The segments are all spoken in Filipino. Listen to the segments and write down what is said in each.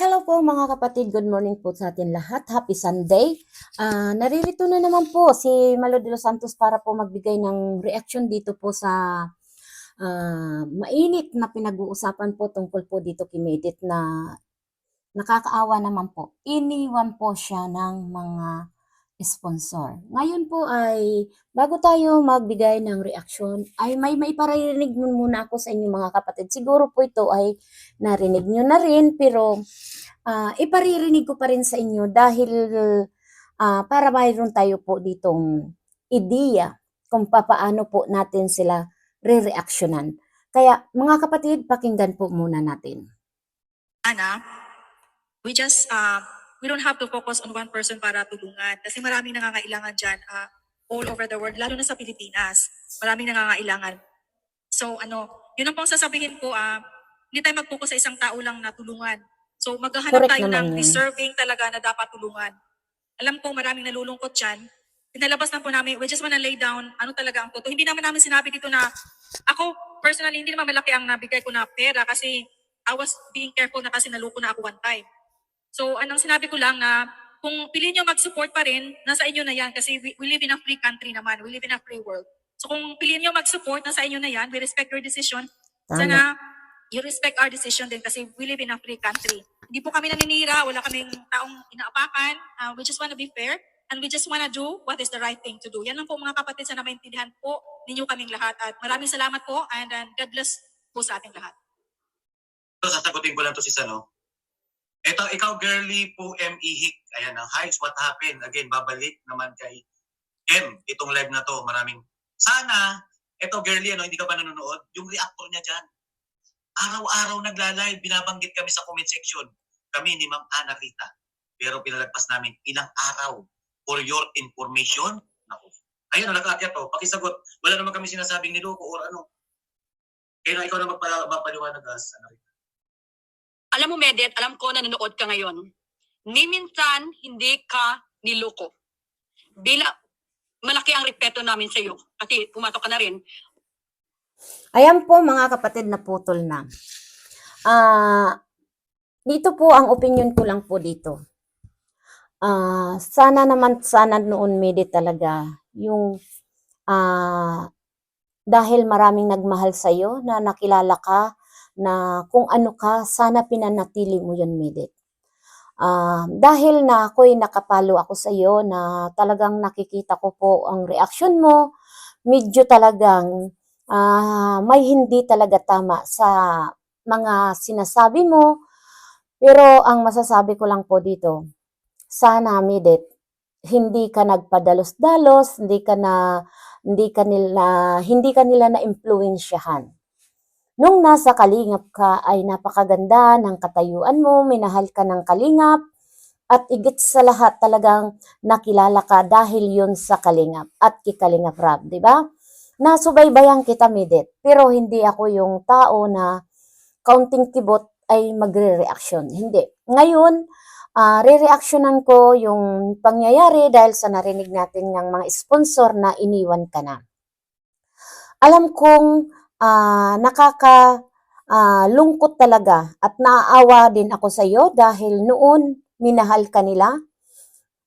Hello po mga kapatid, good morning po sa atin lahat. Happy Sunday. Ah, naririto na naman po si Malo de los Santos para po magbigay ng reaction dito po sa ah, mainit na pinag-uusapan po tungkol po dito kay Medit na nakakaawa naman po. Iniwan po siya ng mga sponsor. Ngayon po ay bago tayo magbigay ng reaction ay may maiparirinig muna ako sa inyo mga kapatid. Siguro po ito ay narinig nyo na rin pero ah, iparirinig ko pa rin sa inyo dahil ah, para mayroon tayo po ditong ideya kung papaano po natin sila re-reactionan. Kaya mga kapatid, pakinggan po muna natin. Ana, we just, uh, we don't have to focus on one person para tulungan. Kasi maraming nangangailangan dyan uh, all over the world, lalo na sa Pilipinas. Maraming nangangailangan. So ano, yun ang pong sasabihin ko, uh, hindi tayo mag-focus sa isang tao lang na tulungan. So maghahanap Correct tayo ng yun. deserving talaga na dapat tulungan. Alam ko maraming nalulungkot dyan. Pinalabas na po namin, we just wanna lay down ano talaga ang totoo. Hindi naman namin sinabi dito na, ako personally, hindi naman malaki ang nabigay ko na pera kasi I was being careful na kasi naluko na ako one time. So, anong sinabi ko lang na kung piliin nyo mag-support pa rin, nasa inyo na yan kasi we, we live in a free country naman. We live in a free world. So, kung piliin nyo mag-support, nasa inyo na yan. We respect your decision. Tama. Sana you respect our decision din kasi we live in a free country. Hindi po kami naninira, wala kaming taong inaapakan. Uh, we just wanna be fair and we just wanna do what is the right thing to do. Yan lang po mga kapatid, sana maintindihan po ninyo kaming lahat. At maraming salamat po and, and God bless po sa ating lahat. Ito, sasagutin ko lang to si Sano. Ito, ikaw girly po M. Ihik. Ayan, ang heights, what happened? Again, babalik naman kay M. Itong live na to, maraming. Sana, ito girly, ano, hindi ka pa nanonood, yung reactor niya dyan. Araw-araw nagla-live, binabanggit kami sa comment section. Kami ni Ma'am Ana Rita. Pero pinalagpas namin ilang araw. For your information, naku. Ayun, nag-aakyat to. Pakisagot. Wala naman kami sinasabing niloko or ano. Kaya ikaw na magpaliwanag as Ana Rita. Alam mo, Medet, alam ko na nanonood ka ngayon. Ni minsan, hindi ka niloko. Bila, malaki ang respeto namin sa iyo. Kasi pumatok ka na rin. Ayan po mga kapatid na putol na. Ah, dito po ang opinion ko lang po dito. Ah, sana naman sana noon midi talaga yung ah dahil maraming nagmahal sa iyo na nakilala ka na kung ano ka sana pinanatili mo yun Medit. Ah, dahil na ako'y nakapalo ako sa iyo na talagang nakikita ko po ang reaction mo, medyo talagang ah, may hindi talaga tama sa mga sinasabi mo. Pero ang masasabi ko lang po dito, sana Midit, hindi ka nagpadalos-dalos, hindi ka na hindi ka nila hindi ka nila na impluwensyahan. Nung nasa kalingap ka ay napakaganda ng katayuan mo, minahal ka ng kalingap, at igit sa lahat talagang nakilala ka dahil yun sa kalingap at kikalingap rab, di ba? Nasubaybayan kita, Midit, pero hindi ako yung tao na kaunting kibot ay magre-reaction. Hindi. Ngayon, ah re-reactionan ko yung pangyayari dahil sa narinig natin ng mga sponsor na iniwan ka na. Alam kong ah, nakaka ah, lungkot talaga at naaawa din ako sa iyo dahil noon minahal ka nila.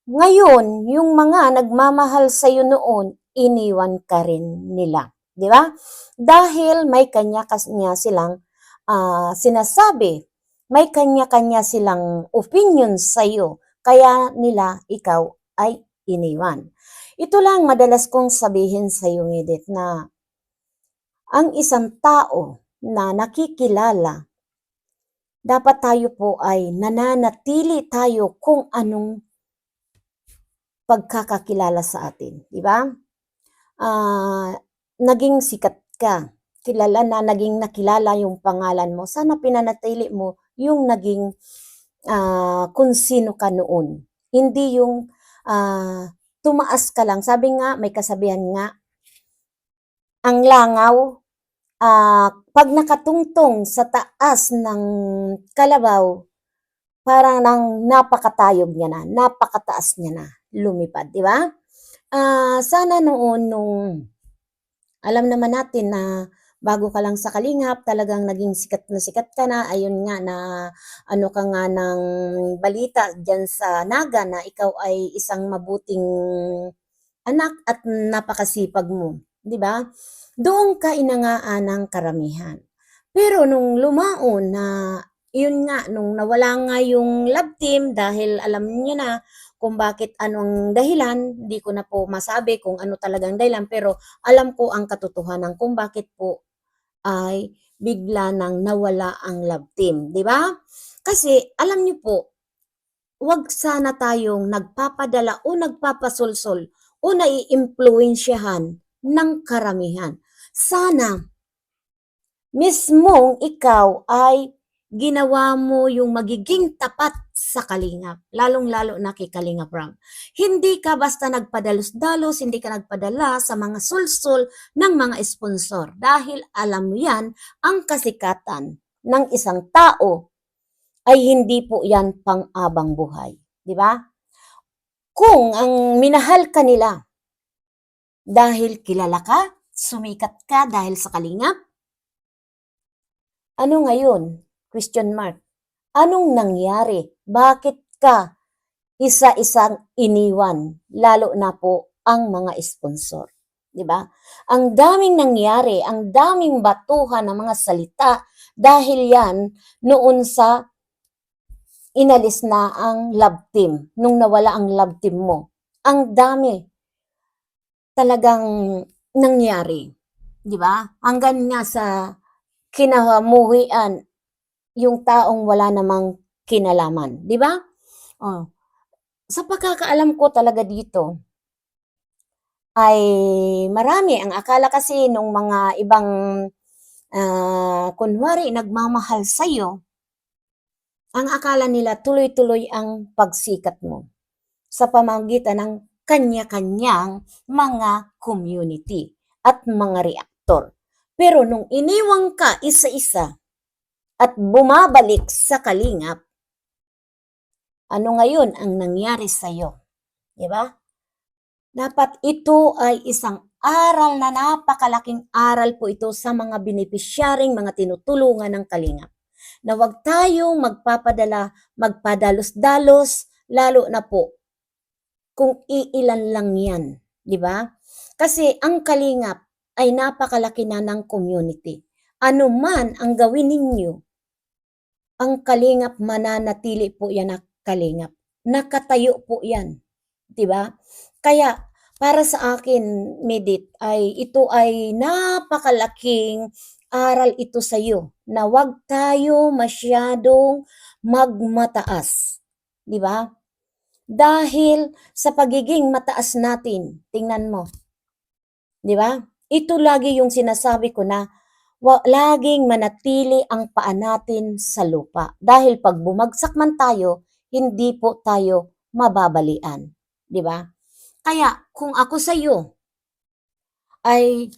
Ngayon, yung mga nagmamahal sa iyo noon, iniwan ka rin nila. Di ba? Dahil may kanya-kanya silang ah, sinasabi, may kanya-kanya silang opinion sa iyo, kaya nila ikaw ay iniwan. Ito lang madalas kong sabihin sa iyo, Edith, na ang isang tao na nakikilala, dapat tayo po ay nananatili tayo kung anong pagkakakilala sa atin, di ba? Ah, naging sikat ka, kilala na naging nakilala yung pangalan mo, sana pinanatili mo yung naging ah, kung sino ka noon. Hindi yung ah, tumaas ka lang. Sabi nga, may kasabihan nga, ang langaw, ah, pag nakatungtong sa taas ng kalabaw, parang nang napakatayog niya na, napakataas niya na, lumipad, di ba? Ah, sana noon nung alam naman natin na bago ka lang sa Kalingap, talagang naging sikat na sikat ka na. Ayun nga na ano ka nga ng balita dyan sa Naga na ikaw ay isang mabuting anak at napakasipag mo. Di ba? Doon ka inangaan ng karamihan. Pero nung lumaon na, yun nga, nung nawala nga yung love team dahil alam niyo na kung bakit anong dahilan, hindi ko na po masabi kung ano talagang dahilan, pero alam ko ang katotohanan kung bakit po ay bigla nang nawala ang love team, di ba? Kasi alam niyo po, wag sana tayong nagpapadala o nagpapasulsol o naiimpluwensyahan ng karamihan. Sana mismong ikaw ay ginawa mo yung magiging tapat sa Kalingap, lalong-lalo na kay Kalingap Ram. Hindi ka basta nagpadalos-dalos, hindi ka nagpadala sa mga sulsul ng mga sponsor dahil alam mo yan, ang kasikatan ng isang tao ay hindi po yan pang-abang buhay. Di ba? Kung ang minahal ka nila dahil kilala ka, sumikat ka dahil sa Kalingap, ano ngayon? Question mark. Anong nangyari? Bakit ka isa-isang iniwan? Lalo na po ang mga sponsor. Di ba? Ang daming nangyari, ang daming batuhan ng mga salita dahil yan noon sa inalis na ang love team, nung nawala ang love team mo. Ang dami talagang nangyari. Di ba? Hanggang nga sa kinahamuhian yung taong wala namang kinalaman. Di ba? Oh. Sa pagkakaalam ko talaga dito, ay marami. Ang akala kasi nung mga ibang ah, kunwari nagmamahal sa'yo, ang akala nila tuloy-tuloy ang pagsikat mo sa pamagitan ng kanya-kanyang mga community at mga reaktor. Pero nung iniwang ka isa-isa at bumabalik sa kalingap, ano ngayon ang nangyari sa'yo? Di ba? Dapat ito ay isang aral na napakalaking aral po ito sa mga benepisyaring mga tinutulungan ng kalingap. Na huwag tayong magpapadala, magpadalos-dalos, lalo na po kung iilan lang yan. Di ba? Kasi ang kalingap ay napakalaki na ng community. Ano man ang gawin ninyo, ang kalingap mananatili po yan na kalingap. Nakatayo po yan. 'Di ba? Kaya para sa akin, Medit, ay ito ay napakalaking aral ito sa iyo na wag tayo masyadong magmataas. 'Di ba? Dahil sa pagiging mataas natin, tingnan mo. 'Di ba? Ito lagi yung sinasabi ko na laging manatili ang paa natin sa lupa. Dahil pag bumagsak man tayo, hindi po tayo mababalian. Di ba? Kaya kung ako sa iyo ay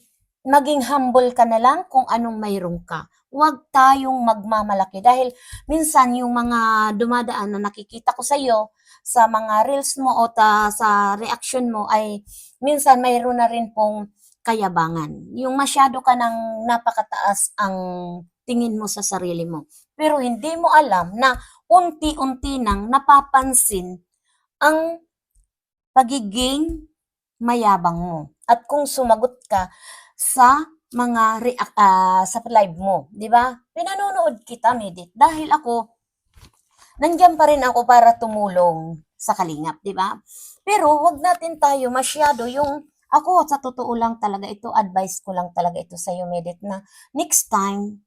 maging humble ka na lang kung anong mayroon ka. Huwag tayong magmamalaki dahil minsan yung mga dumadaan na nakikita ko sa iyo sa mga reels mo o ta, sa reaction mo ay minsan mayroon na rin pong kayabangan. Yung masyado ka ng napakataas ang tingin mo sa sarili mo. Pero hindi mo alam na unti-unti nang napapansin ang pagiging mayabang mo. At kung sumagot ka sa mga react ah, sa live mo, 'di ba? Pinanonood kita, Medit, dahil ako nandiyan pa rin ako para tumulong sa kalingap, 'di ba? Pero wag natin tayo masyado yung ako sa totoo lang talaga ito advice ko lang talaga ito sa iyo, Medit, na next time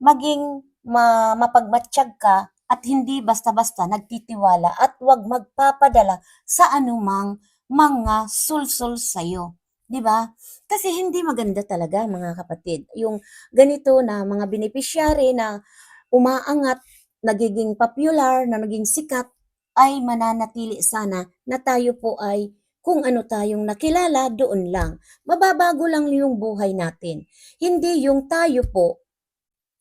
maging ma mapagmatsyag ka at hindi basta-basta nagtitiwala at wag magpapadala sa anumang mga sulsul sa'yo. 'Di ba? Kasi hindi maganda talaga mga kapatid. Yung ganito na mga beneficiary na umaangat, nagiging popular, na naging sikat, ay mananatili sana na tayo po ay kung ano tayong nakilala doon lang. Mababago lang yung buhay natin. Hindi yung tayo po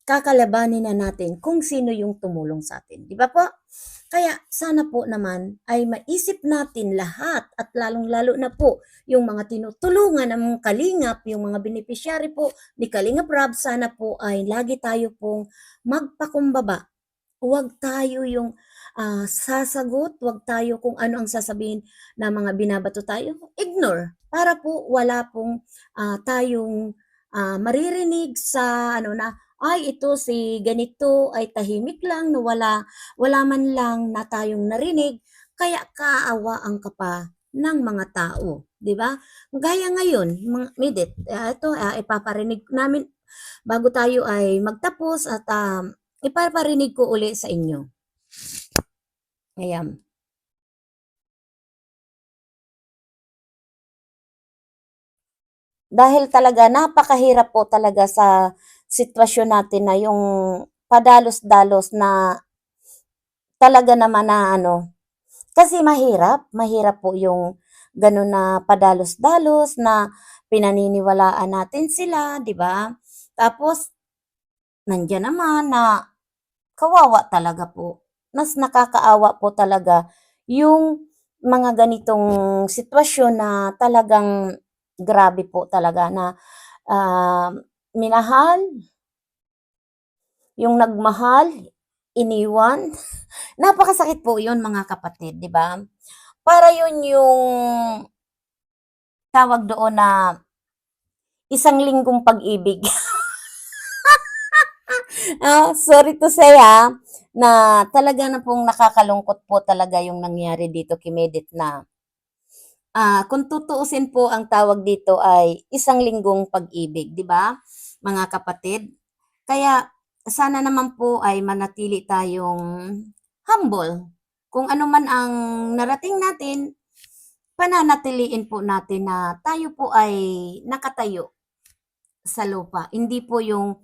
kakalabanin na natin kung sino yung tumulong sa atin. Di ba po? Kaya sana po naman ay maisip natin lahat at lalong-lalo na po yung mga tinutulungan ng kalingap, yung mga beneficiary po ni Kalingap Rob, sana po ay lagi tayo pong magpakumbaba. Huwag tayo yung ah, sasagot, huwag tayo kung ano ang sasabihin na mga binabato tayo. Ignore. Para po wala pong ah, tayong ah, maririnig sa ano na ay ito si ganito ay tahimik lang na wala wala man lang na tayong narinig kaya kaawaan ka pa ng mga tao, 'di ba? Gaya ngayon, mga midit, ah, ito ah, ipaparinig namin bago tayo ay magtapos at um, ipaparinig ko uli sa inyo. Ayan. Dahil talaga napakahirap po talaga sa sitwasyon natin na yung padalos-dalos na talaga naman na ano, kasi mahirap, mahirap po yung gano'n na padalos-dalos na pinaniniwalaan natin sila, 'di ba? Tapos nandiyan naman na kawawa talaga po. Mas nakakaawa po talaga yung mga ganitong sitwasyon na talagang grabe po talaga na ah, minahal, yung nagmahal, iniwan. Napakasakit po yun mga kapatid, di ba? Para yun yung tawag doon na isang linggong pag-ibig. Ah, sorry to say ah, na talaga na pong nakakalungkot po talaga yung nangyari dito kay Medit na ah, kung tutuusin po ang tawag dito ay isang linggong pag-ibig, di ba? Mga kapatid. Kaya sana naman po ay manatili tayong humble. Kung ano man ang narating natin, pananatiliin po natin na tayo po ay nakatayo sa lupa. Hindi po yung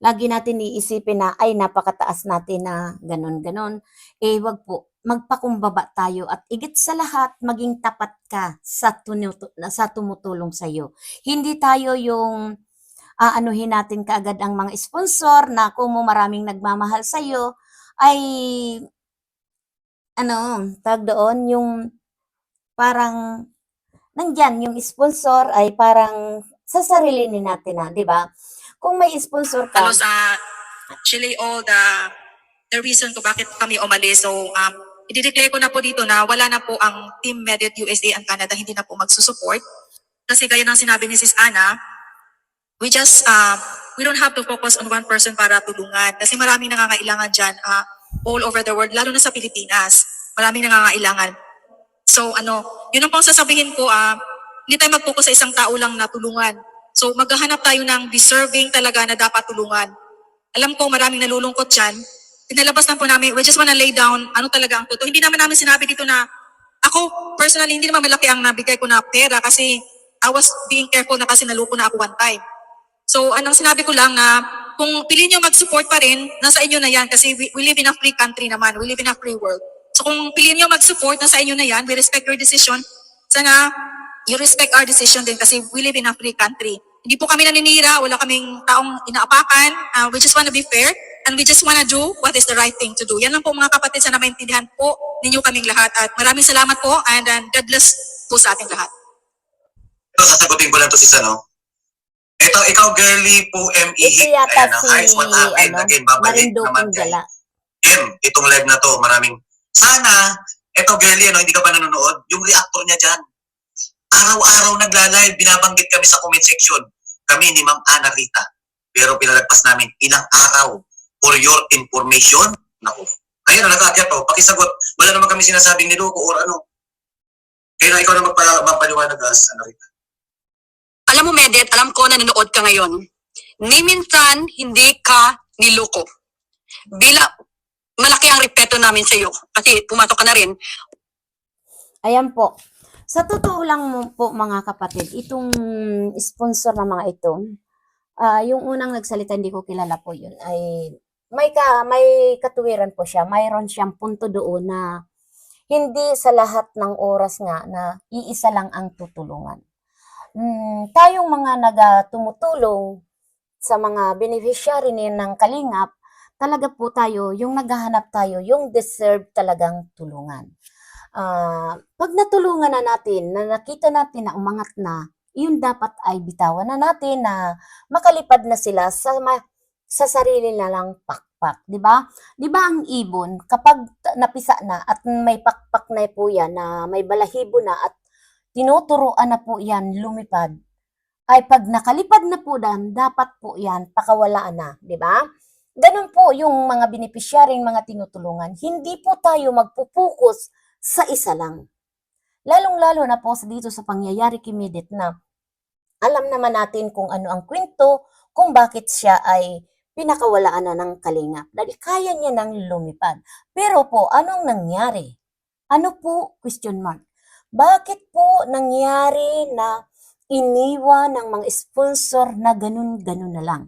lagi natin iisipin na ay napakataas natin na ganon-ganon. Eh wag po, magpakumbaba tayo at igit sa lahat maging tapat ka sa, tunutu- sa tumutulong sa iyo. Hindi tayo yung aanuhin natin kaagad ang mga sponsor na kung mo maraming nagmamahal sa iyo ay ano, tag doon yung parang nandyan yung sponsor ay parang sa sarili ni natin na, di ba? Kung may sponsor ka, halos uh, actually all the the reason kung bakit kami umalis. So, um, i-declare ko na po dito na wala na po ang Team Mediat USA and Canada hindi na po magsusupport. Kasi gaya ng sinabi ni Sis Ana, we just, uh, we don't have to focus on one person para tulungan. Kasi maraming nangangailangan dyan uh, all over the world, lalo na sa Pilipinas. Maraming nangangailangan. So ano, yun ang pang sasabihin ko, ah, hindi tayo mag-focus sa isang tao lang na tulungan. So maghahanap tayo ng deserving talaga na dapat tulungan. Alam ko maraming nalulungkot dyan. Pinalabas lang po namin, we just wanna lay down ano talaga ang totoo. Hindi naman namin sinabi dito na, ako personally, hindi naman malaki ang nabigay ko na pera kasi I was being careful na kasi naluko na ako one time. So anong sinabi ko lang na kung piliin nyo mag-support pa rin, nasa inyo na yan kasi we, we live in a free country naman, we live in a free world. So kung piliin nyo mag-support, nasa inyo na yan, we respect your decision. Sana you respect our decision din kasi we live in a free country. Hindi po kami naninira, wala kaming taong inaapakan. Uh, we just wanna be fair and we just wanna do what is the right thing to do. Yan lang po mga kapatid, sana maintindihan po ninyo kaming lahat. At maraming salamat po and, and God bless po sa ating lahat. Ito, sasagutin ko lang to si Sano. Ito, ikaw, girly po, M.E. ito yata Ayan, ang si, highest what happened. ano, Again, babalik naman Marindokong kay Gala. M. Itong live na to, maraming... Sana, ito, girly, ano, hindi ka pa nanonood, yung reactor niya dyan. Araw-araw nagla-live, binabanggit kami sa comment section. Kami ni Ma'am Ana Rita. Pero pinalagpas namin ilang araw for your information. Naku. Ayun, nag-aakyat to. Pakisagot. Wala naman kami sinasabing niloko or ano. Kaya ikaw na magpa- magpaliwanag as Ana Rita. Alam mo, Medet, alam ko na nanonood ka ngayon. Ni minsan, hindi ka niloko. Bila, malaki ang respeto namin sa iyo. Kasi pumatok ka na rin. Ayan po. Sa totoo lang mo po mga kapatid, itong sponsor na mga ito, ah yung unang nagsalita, hindi ko kilala po yun, ay may, ka, may katuwiran po siya. Mayroon siyang punto doon na hindi sa lahat ng oras nga na iisa lang ang tutulungan. Mm, tayong mga naga tumutulong sa mga beneficiary ng Kalingap, talaga po tayo, yung naghahanap tayo, yung deserve talagang tulungan. Ah, pag natulungan na natin, na nakita natin na umangat na, yun dapat ay bitawan na natin na makalipad na sila sa ma- sa sarili na lang pakpak, di ba? Di ba ang ibon, kapag napisa na at may pakpak na po yan, na may balahibo na at tinuturuan na po yan lumipad, ay pag nakalipad na po dan, dapat po yan pakawalaan na, di ba? Ganun po yung mga benepisyaring mga tinutulungan. Hindi po tayo magpupukus sa isa lang. Lalong-lalo na po dito sa pangyayari kay Midit na alam naman natin kung ano ang kwento, kung bakit siya ay pinakawalaan na ng kalingap. Dahil kaya niya nang lumipad. Pero po, anong nangyari? Ano po? Question mark. Bakit po nangyari na iniwan ng mga sponsor na ganun-ganun na lang?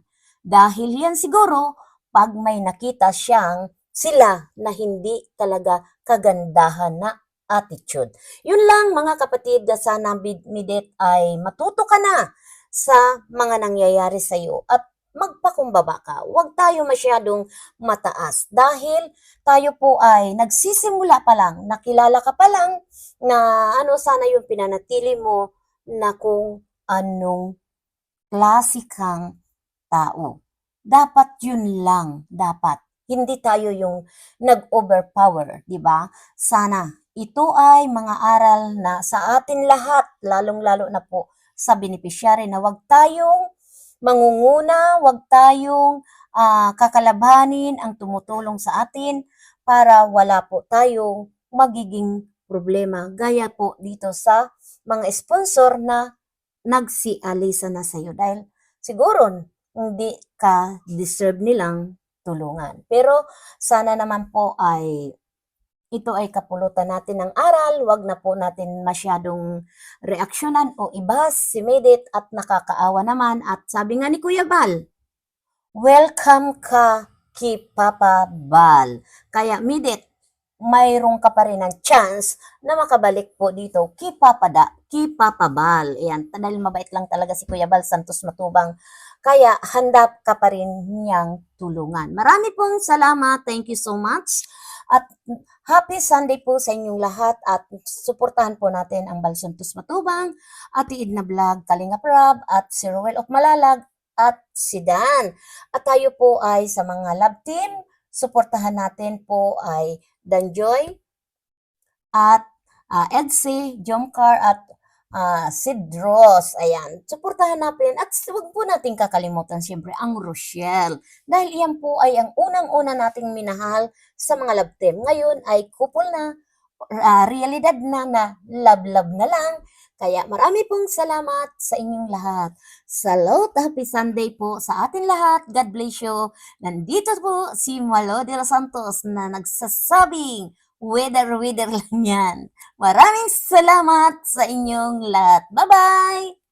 Dahil yan siguro, pag may nakita siyang sila na hindi talaga kagandahan na attitude. Yun lang mga kapatid, na sana midit ay matuto ka na sa mga nangyayari sa iyo at magpakumbaba ka. Huwag tayo masyadong mataas dahil tayo po ay nagsisimula pa lang, nakilala ka pa lang na ano sana yung pinanatili mo na kung anong klase tao. Dapat yun lang, dapat. Hindi tayo yung nag-overpower, di ba? Sana ito ay mga aral na sa atin lahat, lalong-lalo na po sa beneficiary na wag tayong mangunguna, wag tayong ah, kakalabanin ang tumutulong sa atin para wala po tayong magiging problema. Gaya po dito sa mga sponsor na nagsialisa na sa'yo dahil siguro hindi ka deserve nilang tulungan. Pero sana naman po ay ito ay kapulutan natin ng aral, wag na po natin masyadong reaksyonan o ibas si Medit at nakakaawa naman at sabi nga ni Kuya Bal, welcome ka kay Papa Bal. Kaya Medit, mayroong ka pa rin ng chance na makabalik po dito kay Papa, da, kay Papa Bal. Ayan, dahil mabait lang talaga si Kuya Bal Santos Matubang. Kaya handa ka pa rin niyang tulungan. Marami pong salamat. Thank you so much. At happy Sunday po sa inyong lahat at suportahan po natin ang Balsantos Matubang, Ate Idna Vlog, Kalinga Prab at si Ruel of Malalag at si Dan. At tayo po ay sa mga love team, suportahan natin po ay Danjoy at uh, Edsi, Jomcar at ah, Sid Ross. Ayan, suportahan natin at huwag po natin kakalimutan siyempre ang Rochelle. Dahil iyan po ay ang unang-una nating minahal sa mga love team. Ngayon ay couple na, ah, realidad na na love-love na lang. Kaya marami pong salamat sa inyong lahat. Salute, happy Sunday po sa atin lahat. God bless you. Nandito po si Malo de los Santos na nagsasabing, weather-weather lang yan. Maraming salamat sa inyong lahat. Bye-bye!